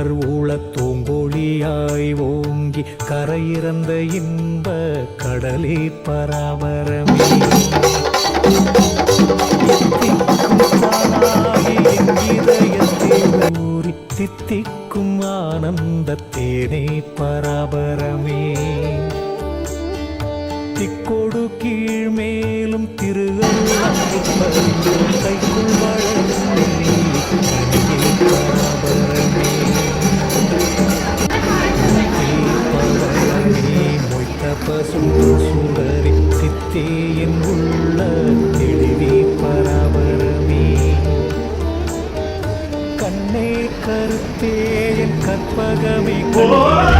அன்பர் ஊழத் தூங்கொழியாய் ஓங்கி கரையிறந்த இன்ப கடலே பராபரமே. தித்திக்கும் ஆனந்த தேனே பராபரமே. திக்கோடு கீழ் மேலும் திருகைக்குள் வளரும் கற்பகமே கண்ணே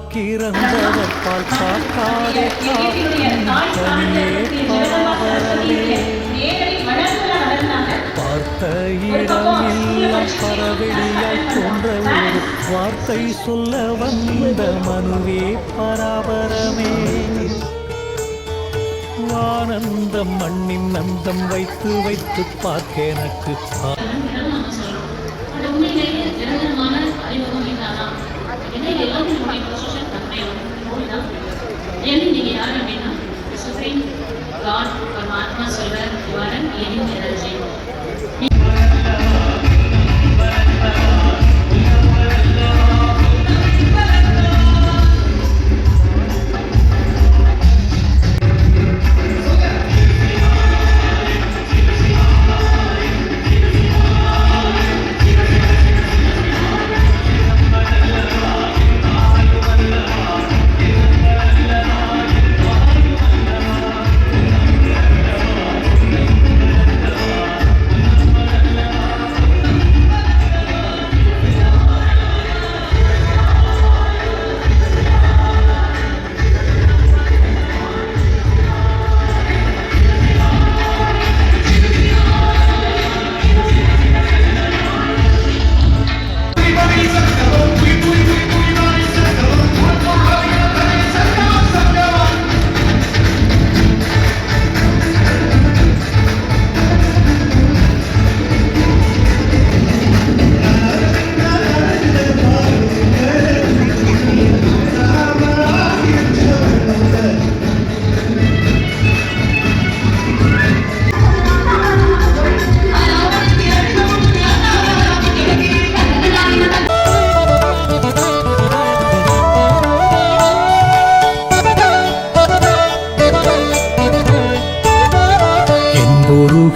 மனவாக்கிறந்தவர் பால் பராபரமே பார்த்த இடமெல்லாம் பரவெளியாய் தோன்ற ஒரு வார்த்தை சொல்ல வந்த மனுவே பராபரமே. ஆனந்தம் மண்ணின் நந்தம் வைத்து வைத்து பார்க்க எனக்கு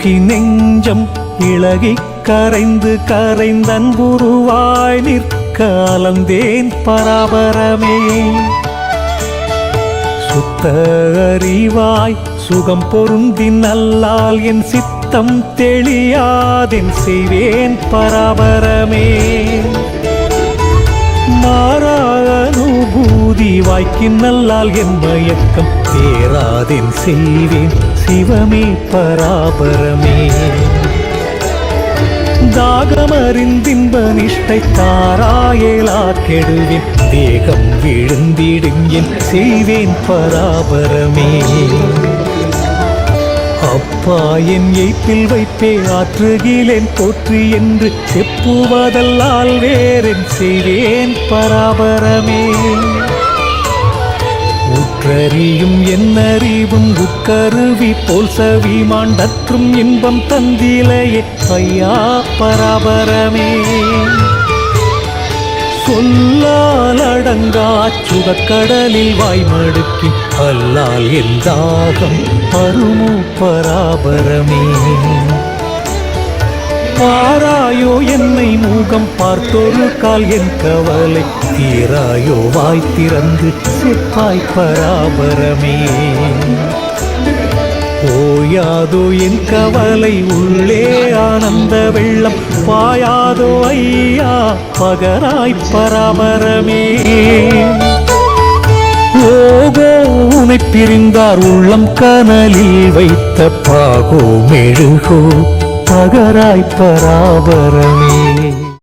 என்புருகி நெஞ்சம் இழகி கரைந்து கரைந்தன்புருவாய் நிற்க அலந்தேன் பராபரமே. சுத்த அறிவாய் சுகம் பொருந்தி நல்லால் என் சித்தம் தெளியாதென் செய்வேன் பராபரமே. மாறா அனுபூதி வாய்க்கின் நல்லால் என் மயக்கம் தேராதென் செய்வேன். சிவமே பராபரமே. தாகமறிந்தின்ப நிஷ்டை தாராயலா கெடுவேன். தேகம் விழுந்திடும் என் செய்வேன் பராபரமே. அப்பா என் எய்ப்பில் வைப்பே ஆற்றுகிலேன் போற்று என்று செப்புவதல்லால் வேறென் செய்வேன் பராபரமே. உற்றறியும் என்னறிவும் உட்கருவி போல் சவி மாண்டற்றும் இன்பம் தந்திலையே. ஐயா பராபரமே. சொல்லால் அடங்கா சுகக்கடலில் வாய்மடுக்கி அல்லால் எந்தாகம் அருமு பராபரமே. பாராயோ என்னை மூகம் பார்த்தொரு கால் என் கவலை தீராயோ வாய் திறந்து செப்பாய் பராபரமே. ஓயாதோ என் கவலை உள்ளே ஆனந்த வெள்ளம் பாயாதோ ஐயா பகராய் பராபரமே. ஓகோ உனை பிரிந்தார் உள்ளம் கனலில் வைத்த பாகோ மெழுகோ பகராய் பராபரமே.